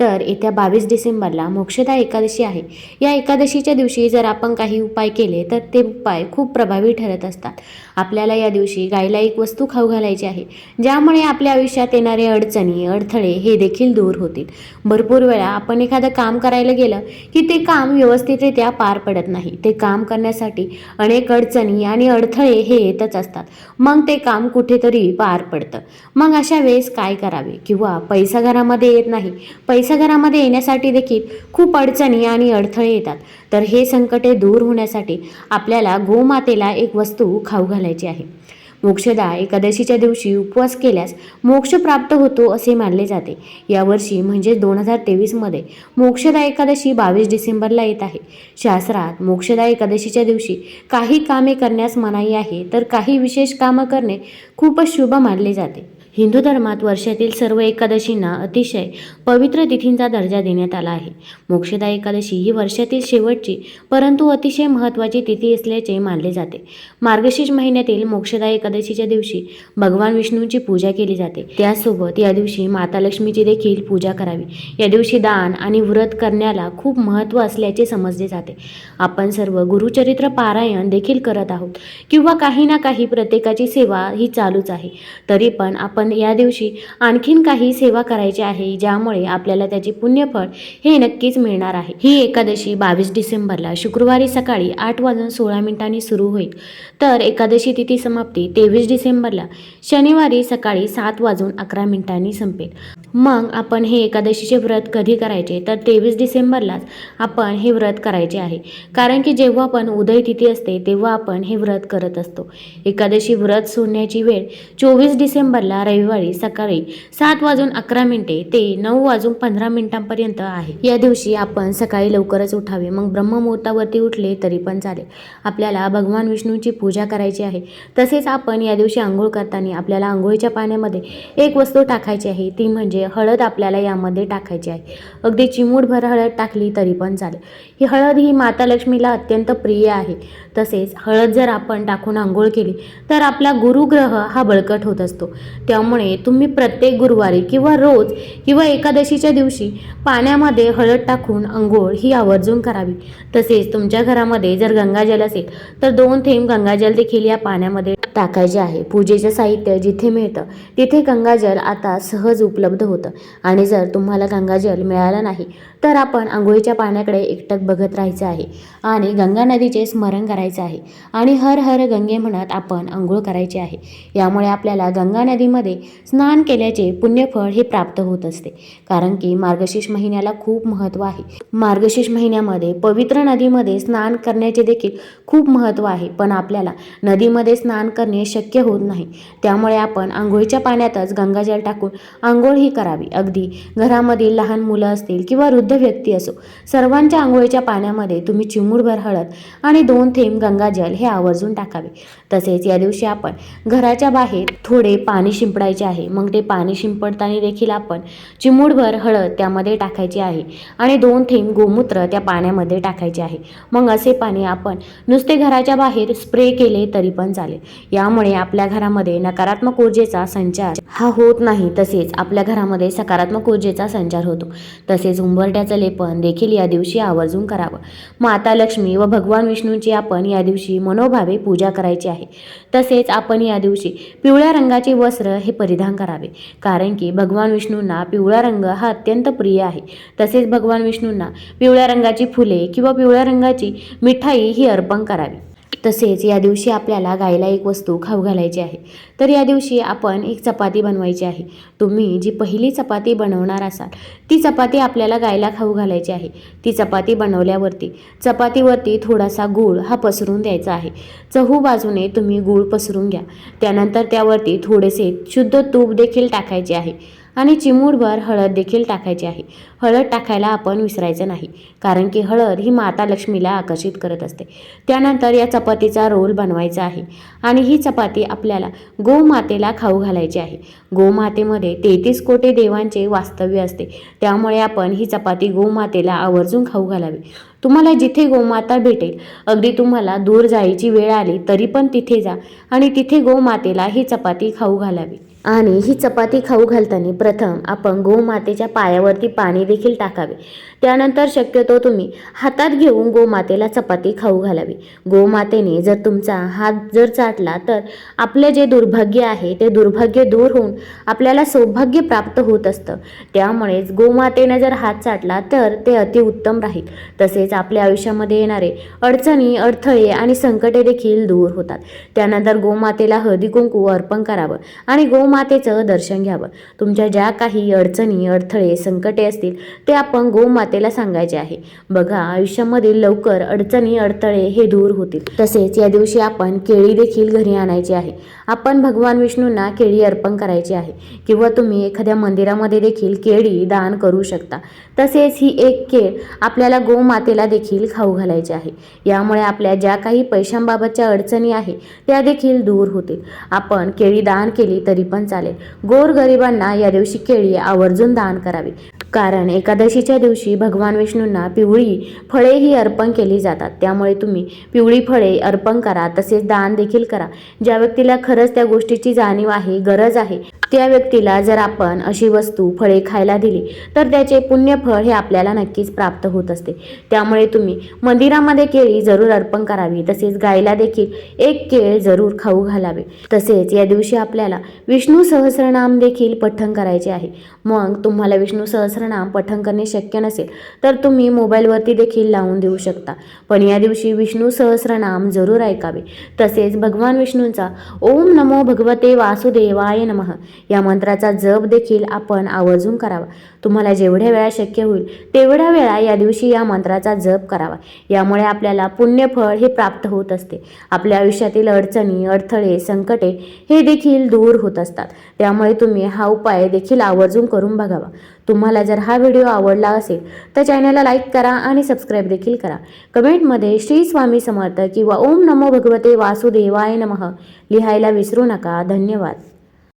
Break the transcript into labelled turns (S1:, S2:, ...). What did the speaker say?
S1: तर येत्या बावीस डिसेंबरला मोक्षदा एकादशी आहे. या एकादशीच्या दिवशी जर आपण काही उपाय केले तर ते उपाय खूप प्रभावी ठरत असतात. आपल्याला या दिवशी गायला एक वस्तू खाऊ घालायची आहे. ज्यामुळे आपल्या आयुष्यात येणारे अडचणी अडथळे हे देखील दूर होतील. भरपूर वेळा आपण एखादं काम करायला गेलं की ते काम व्यवस्थितरित्या पार पडत नाही. ते काम करण्यासाठी अनेक अडचणी आणि अडथळे हे येतच असतात. मग ते काम कुठेतरी पार पडतं. मग अशा वेळेस काय करावे? किंवा पैसा घरामध्ये येत नाही. पैसा घरामध्ये येण्यासाठी देखील खूप अडचणी आणि अडथळे येतात. तर हे संकटे दूर होण्यासाठी आपल्याला गोमातेला एक वस्तू खाऊ घालायची आहे. मोक्षदा एकादशीच्या दिवशी उपवास केल्यास मोक्ष प्राप्त होतो असे मानले जाते. यावर्षी म्हणजे दोन हजार तेवीसमध्ये मोक्षदा एकादशी बावीस डिसेंबरला येत आहे. शास्त्रात मोक्षदा एकादशीच्या दिवशी काही कामे करण्यास मनाई आहे तर काही विशेष कामं करणे खूपच शुभ मानले जाते. हिंदू धर्मात वर्षातील सर्व एकादशींना अतिशय पवित्र तिथींचा दर्जा देण्यात आला आहे. मोक्षदा एकादशी ही वर्षातील शेवटची परंतु अतिशय महत्त्वाची तिथी असल्याचे मानले जाते. मार्गशीर्ष महिन्यातील मोक्षदा एकादशीच्या दिवशी भगवान विष्णूंची पूजा केली जाते. त्यासोबत या दिवशी माता लक्ष्मीची देखील पूजा करावी. या दिवशी दान आणि व्रत करण्याला खूप महत्त्व असल्याचे समजले जाते. आपण सर्व गुरुचरित्र पारायण देखील करत आहोत. किंवा काही ना काही प्रत्येकाची सेवा ही चालूच आहे. तरी पण आपण या दिवशी आणखीन काही सेवा करायची आहे ज्यामुळे आपल्याला त्याची पुण्यफळ हे नक्कीच मिळणार आहे. ही एकादशी बावीस डिसेंबरला शुक्रवारी सकाळी आठ वाजून सोळा मिनिटांनी सुरू होईल. तर एकादशी तिथी समाप्ती तेवीस डिसेंबरला शनिवारी सकाळी सात वाजून अकरा मिनिटांनी संपेल. मग आपण हे एकादशीचे व्रत कधी करायचे? तर तेवीस डिसेंबरलाच आपण हे व्रत करायचे आहे. कारण की जेव्हा आपण उदय तिथी असते तेव्हा आपण हे व्रत करत असतो. एकादशी व्रत सोडण्याची वेळ चोवीस डिसेंबरला रविवारी सकाळी सात वाजून अकरा मिनिटे ते नऊ वाजून पंधरा मिनिटांपर्यंत आहे. या दिवशी आपण सकाळी लवकरच उठावे. मग ब्रह्ममुहूर्तावरती उठले तरी पण चालेल. आपल्याला भगवान विष्णूची पूजा करायची आहे. तसेच आपण या दिवशी आंघोळ करताना आपल्याला आंघोळीच्या पाण्यामध्ये एक वस्तू टाकायची आहे. ती म्हणजे हळद आपल्याला यामध्ये टाकायची आहे. अगदी चिमूटभर हळद टाकली तरी पण चालेल. ही हळद ही माता लक्ष्मीला अत्यंत प्रिय आहे. तसेच हळद जर आपण टाकून आंघोळ केली तर आपला गुरुग्रह हा बळकट होत असतो. त्यामुळे तुम्ही प्रत्येक गुरुवारी किंवा रोज किंवा एकादशीच्या दिवशी पाण्यामध्ये हळद टाकून आंघोळ ही आवर्जून करावी. तसेच तुमच्या घरामध्ये जर गंगाजल असेल तर दोन थेंब गंगाजल देखील या पाण्यामध्ये टाकायचे आहे. पूजेचं साहित्य जिथे मिळतं तिथे गंगाजल आता सहज उपलब्ध होतं. आणि जर तुम्हाला गंगाजल मिळालं नाही तर आपण आंघोळीच्या पाण्याकडे एकटक बघत राहायचं आहे आणि गंगा नदीचे स्मरण करायचं आहे. आणि हर हर गंगे म्हणत आपण आंघोळ करायची आहे. यामुळे आपल्याला गंगा नदीमध्ये स्नान केल्याचे पुण्यफळ हे प्राप्त होत असते. कारण की मार्गशीर्ष महिन्याला खूप महत्त्व आहे. मार्गशीर्ष महिन्यामध्ये पवित्र नदीमध्ये स्नान करण्याचे देखील खूप महत्त्व आहे. पण आपल्याला नदीमध्ये स्नान करणे शक्य होत नाही. त्यामुळे आपण आंघोळीच्या पाण्यातच गंगाजल टाकून आंघोळ ही करावी. अगदी घरामधील लहान मुलं असतील किंवा वृद्ध व्यक्ती असो सर्वांच्या आंघोळीच्या पाण्यामध्ये तुम्ही चिमूडभर हळद आणि दोन थेंब गंगाजल हे आवर्जून टाकावे. तसेच या दिवशी आपण घराच्या बाहेर थोडे पाणी शिंपडायचे आहे. मग ते पाणी शिंपडताना देखील आपण चिमूडभर हळद त्यामध्ये टाकायची आहे आणि दोन थेंब गोमूत्र त्या पाण्यामध्ये टाकायचे आहे. मग असे पाणी आपण नुसते घराच्या बाहेर स्प्रे केले तरी पण चालेल. यामुळे आपल्या घरामध्ये नकारात्मक ऊर्जेचा संचार हा होत नाही. तसेच आपल्या घरामध्ये सकारात्मक ऊर्जेचा संचार होतो. तसेच उंबरट्याचं लेपन देखील या दिवशी आवर्जून करावं. माता लक्ष्मी व भगवान विष्णूंची आपण या दिवशी मनोभावे पूजा करायची आहे. तसेच आपण या दिवशी पिवळ्या रंगाचे वस्त्र हे परिधान करावे. कारण की भगवान विष्णूंना पिवळा रंग हा अत्यंत प्रिय आहे. तसेच भगवान विष्णूंना पिवळ्या रंगाची फुले किंवा पिवळ्या रंगाची मिठाई ही अर्पण करावी. तसेच या दिवशी आपल्याला गायला एक वस्तू खाऊ घालायची आहे. तर या दिवशी आपण एक चपाती बनवायची आहे. तुम्ही जी पहिली चपाती बनवणार असाल ती चपाती आपल्याला गायला खाऊ घालायची आहे. ती चपाती बनवल्यावरती चपातीवरती थोडासा गूळ हा पसरून द्यायचा आहे. चहू बाजूने तुम्ही गूळ पसरून घ्या. त्यानंतर त्यावरती थोडेसे शुद्ध तूप देखील टाकायचे आहे. आणि चिमूटभर हळद देखील टाकायची आहे. हळद टाकायला आपण विसरायचं नाही कारण की हळद ही माता लक्ष्मीला आकर्षित करत असते. त्यानंतर या चपातीचा रोल बनवायचा आहे आणि ही चपाती आपल्याला गोमातेला खाऊ घालायची आहे. गोमातेमध्ये तेहतीस कोटी देवांचे वास्तव्य असते. त्यामुळे आपण ही चपाती गोमातेला आवर्जून खाऊ घालावी. तुम्हाला जिथे गोमाता भेटेल अगदी तुम्हाला दूर जायची वेळ आली तरी पण तिथे जा आणि तिथे गोमातेला ही चपाती खाऊ घालावी. आणि ही चपाती खाऊ घालताना प्रथम आपण गोमातेच्या पायावरती पाणी देखील टाकावे. त्यानंतर शक्यतो तुम्ही हातात घेऊन गोमातेला चपाती खाऊ घालावी. गोमातेने जर तुमचा हात जर चाटला तर आपले जे दुर्भाग्य आहे ते दुर्भाग्य दूर होऊन आपल्याला सौभाग्य प्राप्त होत असतं. त्यामुळेच गोमातेनं जर हात चाटला तर ते अतिउत्तम राहील. तसेच आपल्या आयुष्यामध्ये येणारे अडचणी अडथळे आणि संकटे देखील दूर होतात. त्यानंतर गोमातेला हळदी कुंकू अर्पण करावं आणि गोमातेचं दर्शन घ्यावं. तुमच्या ज्या काही अडचणी अडथळे संकटे असतील ते आपण गोमातेला सांगायचे आहे. बघा आयुष्यामधील लवकर अडचणी अडथळे हे दूर होतील. तसेच या दिवशी आपण केळी देखील घरी आणायची आहे. आपण भगवान विष्णूंना केळी अर्पण करायची आहे. किंवा तुम्ही एखाद्या मंदिरामध्ये देखील केळी दान करू शकता. तसेच ही एक केळ आपल्याला गोमातेला देखील खाऊ घालायची आहे. यामुळे आपल्या ज्या काही पैशांबाबतच्या अडचणी आहे त्या देखील दूर होतील. आपण केळी दान केली तरी पण चालेल. गोरगरिबांना या दिवशी केळी आवर्जून दान करावी. कारण एकादशीच्या दिवशी भगवान विष्णूंना पिवळी फळे ही अर्पण केली जातात. त्यामुळे तुम्ही पिवळी फळे अर्पण करा तसेच दान देखील करा. ज्या व्यक्तीला खरंच त्या गोष्टीची जाणीव आहे गरज आहे त्या व्यक्तीला जर आपण अशी वस्तू फळे खायला दिली तर त्याचे पुण्यफळ हे आपल्याला नक्कीच प्राप्त होत असते. त्यामुळे तुम्ही मंदिरामध्ये केळी जरूर अर्पण करावी तसेच गायला देखील एक केळ जरूर खाऊ घालावे. तसेच या दिवशी आपल्याला विष्णू सहस्रनाम देखील पठण करायचे आहे. मग तुम्हाला विष्णू सहस्रनाम पठण करणे शक्य नसेल तर तुम्ही मोबाईलवरती देखील लावून देऊ शकता. पण या दिवशी विष्णू सहस्रनाम जरूर ऐकावे. तसेच भगवान विष्णूंचा ओम नमो भगवते वासुदेवाय नमः. या मंत्राचा जप देखील आपण आवर्जून करावा. तुम्हाला जेवढ्या वेळा शक्य होईल तेवढ्या वेळा या दिवशी या मंत्राचा जप करावा. यामुळे आपल्याला पुण्यफळ हे प्राप्त होत असते. आपल्या आयुष्यातील अडचणी अडथळे संकटे हे देखील दूर होत असतात. त्यामुळे तुम्ही हा उपाय देखील आवर्जून करून बघावा. तुम्हाला जर हा व्हिडिओ आवडला असेल तर चॅनलला लाईक करा आणि सबस्क्राईब देखील करा. कमेंटमध्ये श्री स्वामी समर्थ किंवा ओम नमो भगवते वासुदेवाय नमः लिहायला विसरू नका. धन्यवाद.